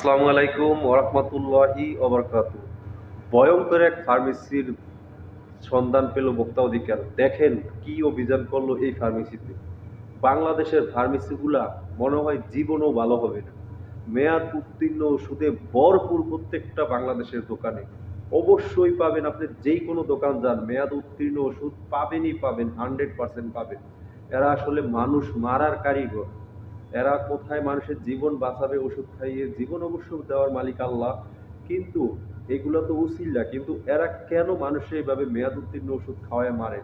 আসসালামু আলাইকুম ওরহমতুল্লাহি ওবরকাত ভয়ঙ্কর এক ফার্মেসির সন্ধান পেল ভোক্তা অধিকার। দেখেন কি অভিযান করল এই ফার্মেসিতে বাংলাদেশের ফার্মেসিগুলা মনে হয় জীবনও ভালো হবে না। মেয়াদ উত্তীর্ণ ওষুধে ভরপুর প্রত্যেকটা বাংলাদেশের দোকানে। অবশ্যই পাবেন আপনি যেই কোনো দোকান যান, মেয়াদ উত্তীর্ণ ওষুধ পাবেনই পাবেন হান্ড্রেড পার্সেন্ট পাবেন। এরা আসলে মানুষ মারার কারিগর। এরা কোথায় মানুষের জীবন বাঁচাবে ওষুধ খাইয়ে জীবন অবশ্য দেওয়ার মালিক আল্লাহ। কিন্তু এগুলো তো উচিল্লা কিন্তু এরা কেন মানুষের এভাবে মেয়াদ উত্তীর্ণ ওষুধ খাওয়ায় মারে?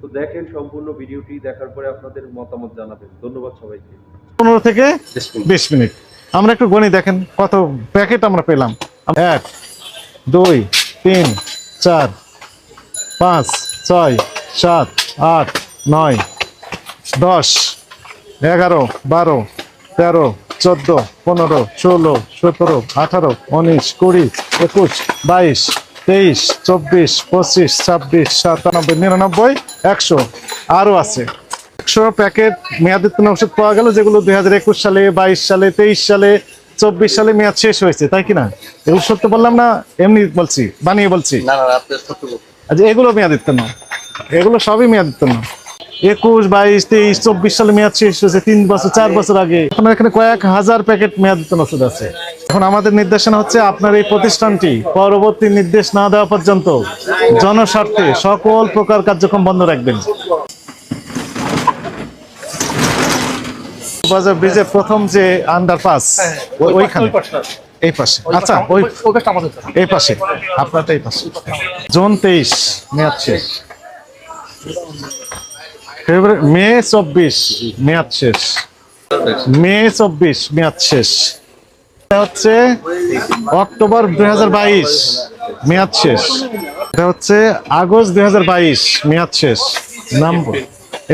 তো দেখেন সম্পূর্ণ ভিডিওটি দেখার পরে আপনাদের মতামত জানাবেন। ধন্যবাদ সবাইকে। পনেরো থেকে বিশ মিনিট। আমরা একটু গণি দেখেন কত প্যাকেট আমরা পেলাম। এক দুই তিন চার পাঁচ ছয় সাত আট নয় দশ। এগারো বারো তেরো চোদ্দ পনেরো ষোলো সতেরো আঠারো উনিশ কুড়ি একুশ বাইশ তেইশ চব্বিশ পঁচিশ ছাব্বিশ সাতানব্বই নিরানব্বই একশো আরও আছে। একশো প্যাকেট মেয়াদোত্তীর্ণ ওষুধ পাওয়া গেল যেগুলো দুই হাজার একুশ সালে বাইশ সালে তেইশ সালে চব্বিশ সালে মেয়াদ শেষ হয়েছে তাই কি না? এগুলো সত্য বললাম না এমনি বলছি বানিয়ে বলছি। আচ্ছা এগুলো মেয়াদোত্তীর্ণ এগুলো সবই মেয়াদোত্তীর্ণ একুশ বাইশ তেইশ চব্বিশ সালে মেয়াদ শেষ হয়েছে তিন বছর চার বছর আগে। আপনার এখানে কয়েক হাজার প্যাকেট মেয়াদোত্তীর্ণ ওষুধ আছে। এখন আমাদের নির্দেশনা হচ্ছে আপনার এই প্রতিষ্ঠানটি পরবর্তী নির্দেশ না দেওয়া পর্যন্ত জনস্বার্থে সকল প্রকার কার্যক্রম বন্ধ রাখবেন। বাজার ব্রিজের প্রথম যে আন্ডারপাস ওইখানে? এই পাশে। আচ্ছা ওই। এই পাশে আপনারটা এই পাশে। জুন তেইশ মেয়াদ শেষ। ফেব্রুয়ারি মে চব্বিশ, মেয়াদ শেষ। মে চব্বিশ, মেয়াদ শেষ। এটা হচ্ছে অক্টোবর দুই হাজার বাইশ, মেয়াদ শেষ। এটা হচ্ছে আগস্ট দুই হাজার বাইশ, মেয়াদ শেষ। নম্বর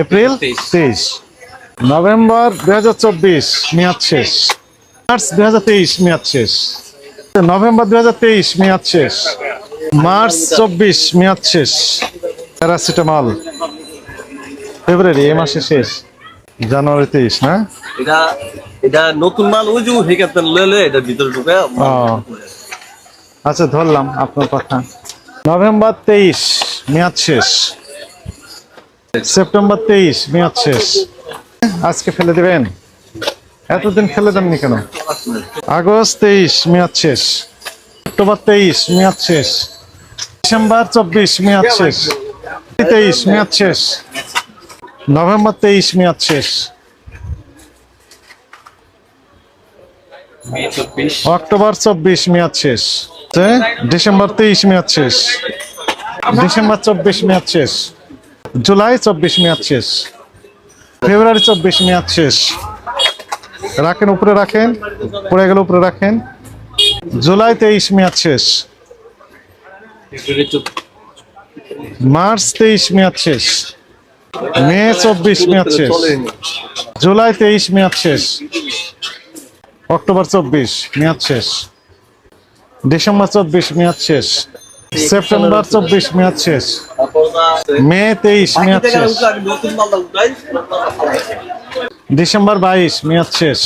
এপ্রিল তেইশ। নভেম্বর দুই হাজার চব্বিশ, মেয়াদ শেষ। মার্চ দুই হাজার তেইশ, মেয়াদ শেষ। নভেম্বর দুই হাজার তেইশ, মেয়াদ শেষ। মার্চ চব্বিশ, মেয়াদ শেষ। প্যারাসিটামল। ফেব্রুয়ারি এই মাসে শেষ? জানুয়ারি তেইশ না? এটা এটা নতুন মাল ওই যে হেকাতে লইলে এটা ভিতরে ঢুকে আচ্ছা ধরলাম আপনার কথা। নভেম্বর তেইশ মেয়াদ শেষ। সেপ্টেম্বর তেইশ মেয়াদ শেষ। আজকে ফেলে দেবেন? এতদিন ফেলে দেননি কেন? আগস্ট তেইশ মেয়াদ শেষ। অক্টোবর তেইশ মেয়াদ শেষ। ডিসেম্বর চব্বিশ মেয়াদ শেষ। তেইশ মেয়াদ শেষ। নভেম্বর তেইশ মেয়াদ শেষ। অক্টোবর চব্বিশ মেয়াদ শেষ। ডিসেম্বর তেইশ মেয়াদ শেষ। ডিসেম্বর চব্বিশ মেয়াদ শেষ। জুলাই চব্বিশ মেয়াদ শেষ। ফেব্রুয়ারি চব্বিশ মেয়াদ শেষ। রাখেন উপরে রাখেন। পড়ে গেলে উপরে রাখেন। জুলাই তেইশ মেয়াদ শেষ। মার্চ তেইশ মেয়াদ শেষ। মে চব্বিশ মেয়াদ শেষ। জুলাই তেইশ মেয়াদ শেষ। অক্টোবর চব্বিশ মেয়াদ শেষ। ডিসেম্বর চব্বিশ মেয়াদ শেষ। সেপ্টেম্বর চব্বিশ মেয়াদ শেষ। মে তেইশ মেয়াদ শেষ। ডিসেম্বর বাইশ মেয়াদ শেষ।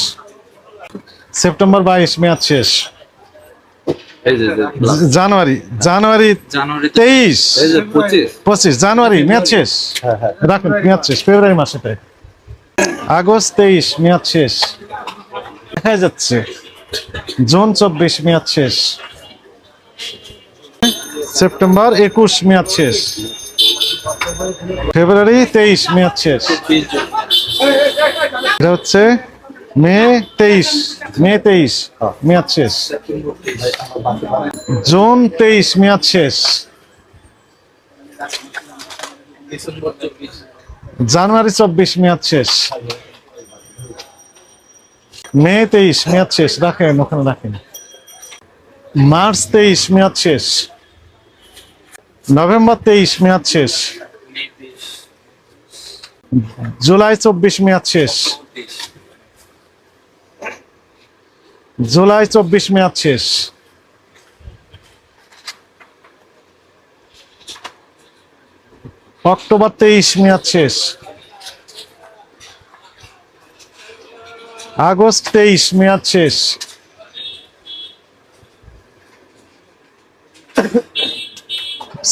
সেপ্টেম্বর বাইশ মেয়াদ শেষ। জানুয়ারি জানুয়ারি তেইশ। পঁচিশ। পঁচিশ জানুয়ারি মেয়াদ শেষ। রাখুন মেয়াদ শেষ ফেব্রুয়ারি মাসে আগস্ট তেইশ মেয়াদ শেষ। দেখা যাচ্ছে। জুন চব্বিশ মেয়াদ শেষ। সেপ্টেম্বর একুশ মেয়াদ শেষ। ফেব্রুয়ারি তেইশ মেয়াদ শেষ। এটা হচ্ছে মে তেইশ। মে তেইশ, মেয়াদ শেষ। জুন তেইশ, মেয়াদ শেষ। জানুয়ারি চব্বিশ, মেয়াদ শেষ। মে তেইশ, মেয়াদ শেষ। রাখেন, ওখানে রাখেন। মার্চ তেইশ, মেয়াদ শেষ। নভেম্বর তেইশ, মেয়াদ শেষ। জুলাই চব্বিশ, মেয়াদ শেষ। জুলাই চব্বিশ মেয়াদ শেষ। অক্টোবর তেইশ মেয়াদ শেষ। আগস্ট তেইশ মেয়াদ শেষ।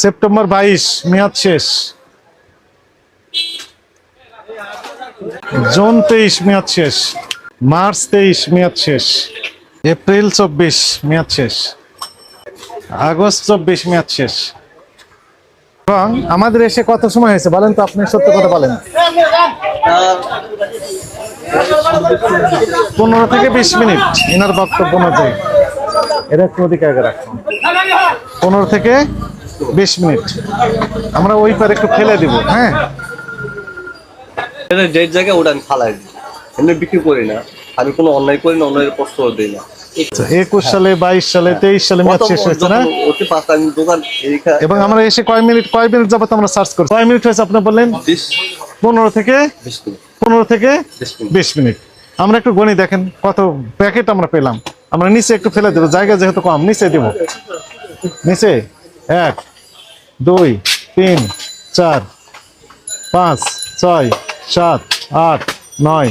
সেপ্টেম্বর বাইশ মেয়াদ শেষ। জুন তেইশ মেয়াদ শেষ। মার্চ তেইশ মেয়াদ শেষ। এপ্রিল চব্বিশ, মেয়াদ শেষ। আগস্ট চব্বিশ, মেয়াদ শেষ। এবং আমাদের এসে কত সময় হয়েছে বলেন তো, আপনি সত্য কথা বলেন। পনেরো থেকে বিশ মিনিট এনার বক্তব্য অনুযায়ী। এটা একটু ওদিকে আগে রাখুন। পনেরো থেকে বিশ মিনিট। আমরা ওই পারে একটু ফেলে দিব হ্যাঁ? যে জায়গায় ওটা ফালাই দিই বিক্রি করি না। আমি কোনো অন্যায় করি না অন্যায়ের প্রশ্ন দিই না। আচ্ছা, একুশ সালে বাইশ সালে তেইশ সালে মেয়াদ শেষ হয়েছে না? এবং আমরা এসে কয় মিনিট কয় মিনিট যাবত আমরা সার্চ করি কয় মিনিট হয়েছে আপনি বললেন? পনেরো থেকে? পনেরো থেকে? বিশ মিনিট। আমরা একটু গণি দেখেন কত প্যাকেট আমরা পেলাম। আমরা নিচে একটু ফেলে দেবো জায়গা যেহেতু কম নিচে দেব। নিচে? এক দুই তিন চার পাঁচ ছয় সাত আট নয়।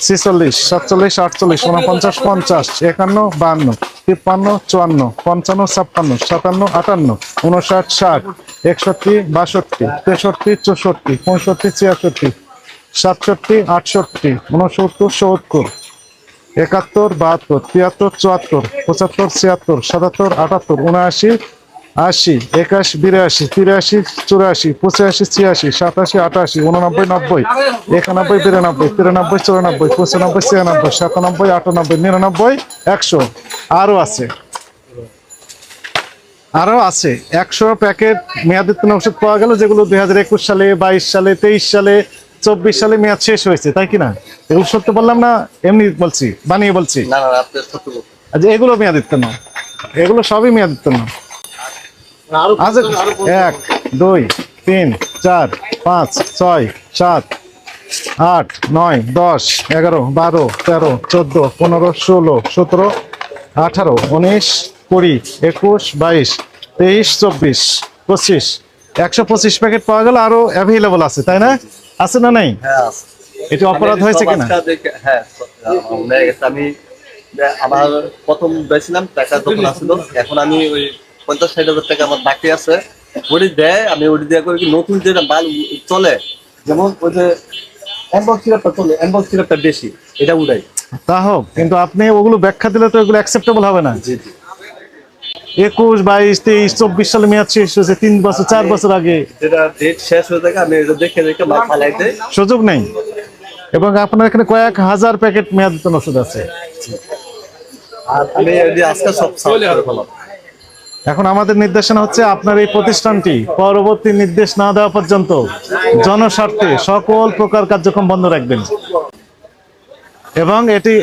ছিচল্লিশ, সাতচল্লিশ, আটচল্লিশ উনপঞ্চাশ পঞ্চাশ, একান্ন বাহান্ন তিপ্পান্ন, চুয়ান্ন, পঞ্চান্ন, ছাপ্পান্ন, সাতান্ন, আটান্ন উনষাট ষাট, একষট্টি, বাষট্টি, তেষট্টি, চৌষট্টি, পঁয়ষট্টি, ছিয়াষট্টি, সাতষট্টি, আটষট্টি উনসত্তর সত্তর, একাত্তর, বাহাত্তর, তিয়াত্তর, চুয়াত্তর, পঁচাত্তর, ছিয়াত্তর, সাতাত্তর, আটাত্তর উনআশি আশি একাশি বিরাশি তিরাশি চুরাশি পঁচাশি ছিয়াশি সাতাশি আটাশি উননব্বই নব্বই একানব্বই বিরানব্বই তিরানব্বই চুরানব্বই পঁচানব্বই ছিয়ানব্বই সাতানব্বই আটানব্বই নিরানব্বই একশো আরও আছে। আরও আছে। একশো প্যাকেট মেয়াদোত্তীর্ণ ওষুধ পাওয়া গেল যেগুলো দুই হাজার একুশ সালে বাইশ সালে তেইশ সালে চব্বিশ সালে মেয়াদ শেষ হয়েছে তাই কি না? এগুলো সত্য বললাম না এমনি বলছি বানিয়ে বলছি। আচ্ছা এগুলো মেয়াদোত্তীর্ণ এগুলো সবই মেয়াদোত্তীর্ণ আচ্ছা এক দুই তিন চার পাঁচ ছয় সাত আট নয় দশ এগারো বারো তেরো চোদ্দ পনেরো ষোলো সতেরো আঠারো উনিশ কুড়ি একুশ বাইশ তেইশ চব্বিশ পঁচিশ একশো পঁচিশ প্যাকেট পাওয়া গেল আরও অ্যাভেলেবল আছে তাই না? আছে না নাই? হ্যাঁ এটি অপরাধ হয়েছে কিনা? হ্যাঁ আমি আমার প্রথম বেছিলাম টাকা যখন আসলো এখন আমি ওই পঞ্চাশ ষাট হাজার টাকা আমার বাকি আছে। ওটি দেয় আমি ওটি দেওয়া করি কি নতুন যেটা মাল চলে যেমন ওই যে অ্যাম্বক্স সিরাপটা চলে অ্যাম্বক্স সিরাপটা বেশি এটা উড়াই। তা হোক কিন্তু আপনি ওগুলো ব্যাখ্যা দিলে তো এগুলো অ্যাকসেপ্টেবল হবে না। জি জি। একুশ বাইশ তেইশ চব্বিশ সালে মেয়াদ শেষ হয়েছে তিন বছর চার বছর আগে। হয়ে সুযোগ নেই। এবং আপনার এখানে কয়েক হাজার প্যাকেট মেয়াদ ওষুধ আছে। আর আমি আজকে সব এখন আমাদের নির্দেশনা হচ্ছে আপনার এই প্রতিষ্ঠানটি পরবর্তী নির্দেশ না দেওয়া পর্যন্ত জনস্বার্থে সকল প্রকার কার্যক্রম বন্ধ রাখবেন। এবং এটি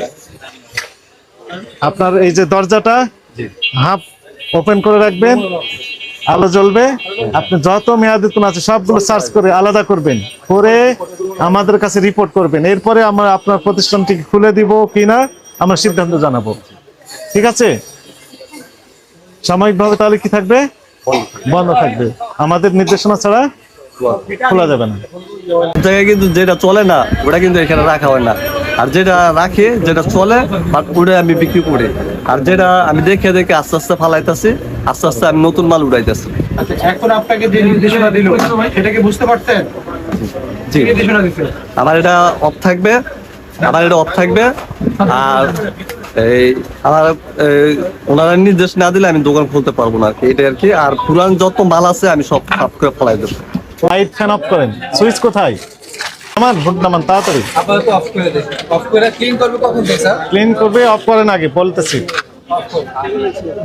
আপনার এই যে দরজাটা হাফ ওপেন করে রাখবেন আলো জ্বলবে আপনি যত মেয়াদিতন আছে সবগুলো সার্চ করে আলাদা করবেন করে আমাদের কাছে রিপোর্ট করবেন। এরপরে আমরা আপনার প্রতিষ্ঠানটি খুলে দিব কিনা আমরা সিদ্ধান্ত জানাব। ঠিক আছে? সাময়িকভাবে তাহলে কি থাকবে? বন্ধ থাকবে। আমাদের নির্দেশনা ছাড়া খোলা যাবে না। জায়গায় কিন্তু যেটা চলে না ওটা কিন্তু এখানে রাখা হয় না। আর যেটা রাখি যেটা চলে বাট ওটা আমি বিক্রি করি। আর যেটা আমি দেখে দেখে আস্তে আস্তে ফালাইতেছি আস্তে আস্তে আমি নতুন মাল উড়াইতেছি। আচ্ছা এখন আপনাকে যে নির্দেশনা দিল সেটা কি বুঝতে পারতেন জি। নির্দেশনা দিচ্ছে আমার এটা অফ থাকবে আমার এটা অফ থাকবে আর এই আমার ওনারা নির্দেশ না দিলে আমি দোকান খুলতে পারব না আর কি। এটা আর কি আর পুরান যত মাল আছে আমি সব সাফ করে ফেলাই দেবো। লাইট ফ্যান অফ করেন। সুইচ কোথায়? আমার ভোট নামান তাড়াতাড়ি। আপাতত অফ করে দেন। অফ করে ক্লিন করবে কখন স্যার ক্লিন করবে অফ করেন আগে বলতেছি।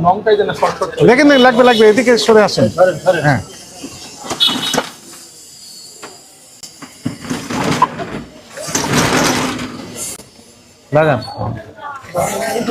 নংটাই যেন শর্ট শর্ট দেখেন লাগবে লাগবে এদিকে সরে আসেন। হ্যাঁ। লাগান। Orang.